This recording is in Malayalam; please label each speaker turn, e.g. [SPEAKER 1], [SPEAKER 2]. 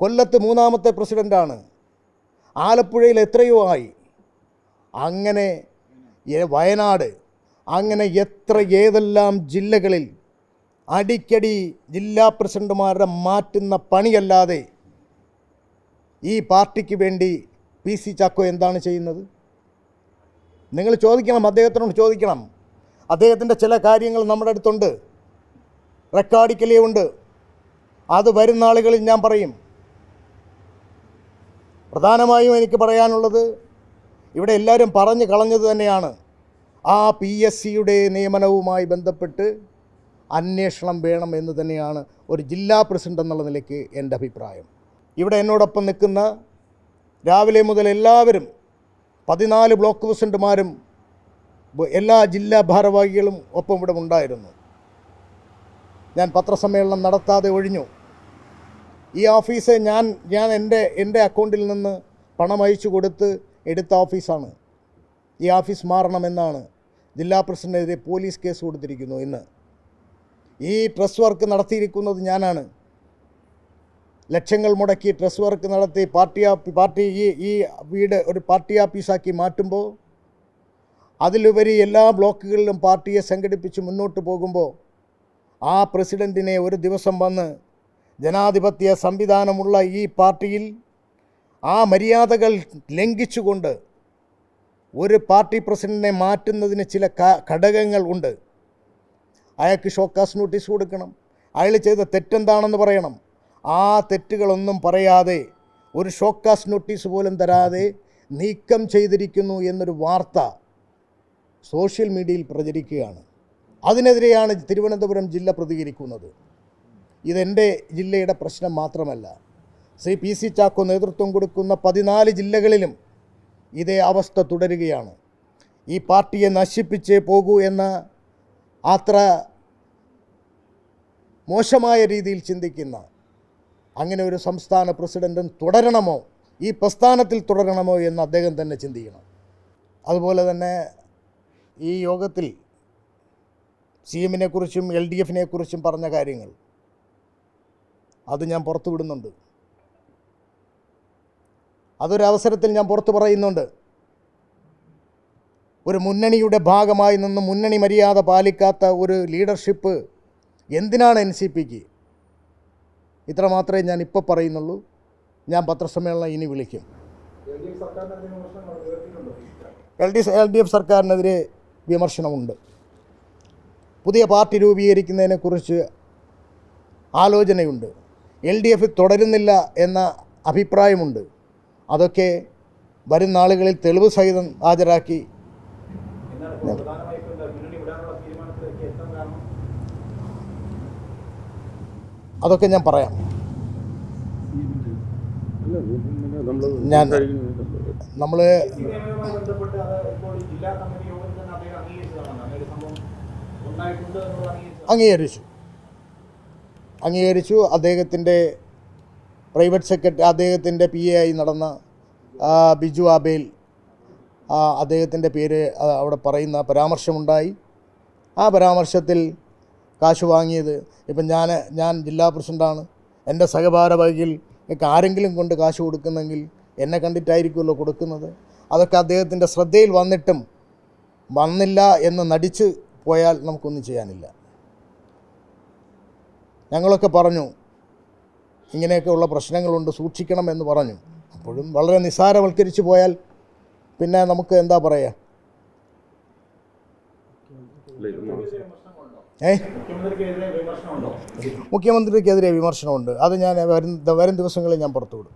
[SPEAKER 1] കൊല്ലത്ത് മൂന്നാമത്തെ പ്രസിഡന്റാണ് ആലപ്പുഴയിൽ എത്രയോ ആയി. അങ്ങനെ വയനാട് അങ്ങനെ എത്ര ഏതെല്ലാം ജില്ലകളിൽ അടിക്കടി ജില്ലാ പ്രസിഡന്റുമാരുടെ മാറ്റുന്ന പണിയല്ലാതെ ഈ പാർട്ടിക്ക് വേണ്ടി പി സി ചാക്കോ എന്താണ് ചെയ്യുന്നത്? നിങ്ങൾ ചോദിക്കണം അദ്ദേഹത്തിനോട് ചോദിക്കണം. അദ്ദേഹത്തിന്റെ ചില കാര്യങ്ങൾ നമ്മുടെ അടുത്തുണ്ട്. റെക്കോർഡിക്കലേ ഉണ്ട്. അത് വരുന്ന ആളുകളിൽ ഞാൻ പറയും. പ്രധാനമായും എനിക്ക് പറയാനുള്ളത് ഇവിടെ എല്ലാവരും പറഞ്ഞു കളഞ്ഞത് തന്നെയാണ്. ആ പി എസ് സിയുടെ നിയമനവുമായി ബന്ധപ്പെട്ട് അന്വേഷണം വേണം എന്ന് തന്നെയാണ് ഒരു ജില്ലാ പ്രസിഡന്റ് എന്നുള്ള നിലയ്ക്ക് എന്റെ അഭിപ്രായം. ഇവിടെ എന്നോടൊപ്പം നിൽക്കുന്ന രാവിലെ മുതൽ എല്ലാവരും പതിനാല് ബ്ലോക്ക് പ്രസിഡന്റുമാരും എല്ലാ ജില്ലാ ഭാരവാഹികളും ഒപ്പം ഇവിടെ ഉണ്ടായിരുന്നു. ഞാൻ പത്രസമ്മേളനം നടത്താതെ ഒഴിഞ്ഞു. ഈ ഓഫീസ് ഞാൻ ഞാൻ എന്റെ എന്റെ അക്കൗണ്ടിൽ നിന്ന് പണം അയച്ചു കൊടുത്ത് എടുത്ത ഓഫീസാണ്. ഈ ഓഫീസ് മാറണമെന്നാണ് ജില്ലാ പ്രസിഡന്റിനെതിരെ പോലീസ് കേസ് കൊടുത്തിരിക്കുന്നു ഇന്ന്. ഈ ട്രസ് വർക്ക് നടത്തിയിരിക്കുന്നത് ഞാനാണ്. ലക്ഷങ്ങൾ മുടക്കി ട്രസ് വർക്ക് നടത്തി പാർട്ടി പാർട്ടി ഈ ഈ വീട് ഒരു പാർട്ടി ഓഫീസാക്കി മാറ്റുമ്പോൾ അതിലുപരി എല്ലാ ബ്ലോക്കുകളിലും പാർട്ടിയെ സംഘടിപ്പിച്ച് മുന്നോട്ട് പോകുമ്പോൾ ആ പ്രസിഡന്റിനെ ഒരു ദിവസം വന്ന് ജനാധിപത്യ സംവിധാനമുള്ള ഈ പാർട്ടിയിൽ ആ മര്യാദകൾ ലംഘിച്ചുകൊണ്ട് ഒരു പാർട്ടി പ്രസിഡന്റിനെ മാറ്റുന്നതിന് ചില ഘടകങ്ങൾ ഉണ്ട്. അയാൾക്ക് ഷോക്കാസ് നോട്ടീസ് കൊടുക്കണം. അയാൾ ചെയ്ത തെറ്റെന്താണെന്ന് പറയണം. ആ തെറ്റുകളൊന്നും പറയാതെ ഒരു ഷോക്കാസ് നോട്ടീസ് പോലും തരാതെ നീക്കം ചെയ്തിരിക്കുന്നു എന്നൊരു വാർത്ത സോഷ്യൽ മീഡിയയിൽ പ്രചരിക്കുകയാണ്. അതിനെതിരെയാണ് തിരുവനന്തപുരം ജില്ല പ്രതികരിക്കുന്നത്. ഇതെന്റെ ജില്ലയുടെ പ്രശ്നം മാത്രമല്ല. ശ്രീ പി സി ചാക്കോ നേതൃത്വം കൊടുക്കുന്ന പതിനാല് ജില്ലകളിലും ഇതേ അവസ്ഥ തുടരുകയാണ്. ഈ പാർട്ടിയെ നശിപ്പിച്ചേ പോകൂ എന്ന അത്ര മോശമായ രീതിയിൽ ചിന്തിക്കുന്ന അങ്ങനെ ഒരു സംസ്ഥാന പ്രസിഡന്റും തുടരണമോ? ഈ പ്രസ്ഥാനത്തിൽ തുടരണമോ എന്ന് അദ്ദേഹം തന്നെ ചിന്തിക്കണം. അതുപോലെ തന്നെ ഈ യോഗത്തിൽ സി എമ്മിനെ കുറിച്ചും എൽ ഡി എഫിനെ കുറിച്ചും പറഞ്ഞ കാര്യങ്ങൾ. അത് ഞാൻ പുറത്തു വിടുന്നുണ്ട്. അതൊരവസരത്തിൽ ഞാൻ പുറത്തു പറയുന്നുണ്ട്. ഒരു മുന്നണിയുടെ ഭാഗമായി നിന്ന് മുന്നണി മര്യാദ പാലിക്കാത്ത ഒരു ലീഡർഷിപ്പ് എന്തിനാണ് എൻ സി പിക്ക്? ഇത്ര മാത്രമേ ഞാൻ ഇപ്പോൾ പറയുന്നുള്ളൂ. ഞാൻ പത്രസമ്മേളനം ഇനി വിളിക്കും. L D L D F സർക്കാരിനെതിരെ വിമർശനമുണ്ട്. പുതിയ പാർട്ടി രൂപീകരിക്കുന്നതിനെക്കുറിച്ച് ആലോചനയുണ്ട്. എൽ ഡി എഫ് തുടരുന്നില്ല എന്ന അഭിപ്രായമുണ്ട്. അതൊക്കെ വരും നാളുകളിൽ തെളിവ് സഹിതം ഹാജരാക്കി അതൊക്കെ ഞാൻ പറയാം. ഞാൻ നമ്മൾ അംഗീകരിച്ചു. അംഗീകരിച്ചു. അദ്ദേഹത്തിന്റെ പ്രൈവറ്റ് സെക്രട്ടറി അദ്ദേഹത്തിന്റെ പി എ ആയി നടന്ന ബിജു ആബേൽ അദ്ദേഹത്തിന്റെ പേര് അവിടെ പറയുന്ന പരാമർശമുണ്ടായി. ആ പരാമർശത്തിൽ കാശ് വാങ്ങിയത് ഇപ്പം ഞാൻ ഞാൻ ജില്ലാ പ്രസിഡന്റാണ് എന്റെ സഹഭാരവാഹികൾ ഒക്കെ ആരെങ്കിലും കൊണ്ട് കാശ് കൊടുക്കുന്നെങ്കിൽ എന്നെ കണ്ടിട്ടായിരിക്കുമല്ലോ കൊടുക്കുന്നത്. അതൊക്കെ അദ്ദേഹത്തിന്റെ ശ്രദ്ധയിൽ വന്നിട്ടും വന്നില്ല എന്ന് നടിച്ച് പോയാൽ നമുക്കൊന്നും ചെയ്യാനില്ല. ഞങ്ങളൊക്കെ പറഞ്ഞു ഇങ്ങനെയൊക്കെയുള്ള പ്രശ്നങ്ങളുണ്ട് സൂക്ഷിക്കണം എന്ന് പറഞ്ഞു. അപ്പോഴും വളരെ നിസ്സാരവൽക്കരിച്ച് പോയാൽ പിന്നെ നമുക്ക് എന്താ പറയുക ഏ? മുഖ്യമന്ത്രിക്കെതിരെ വിമർശനമുണ്ടോ. അത് ഞാൻ വരും വരും ദിവസങ്ങളിൽ ഞാൻ പുറത്തുവിടും.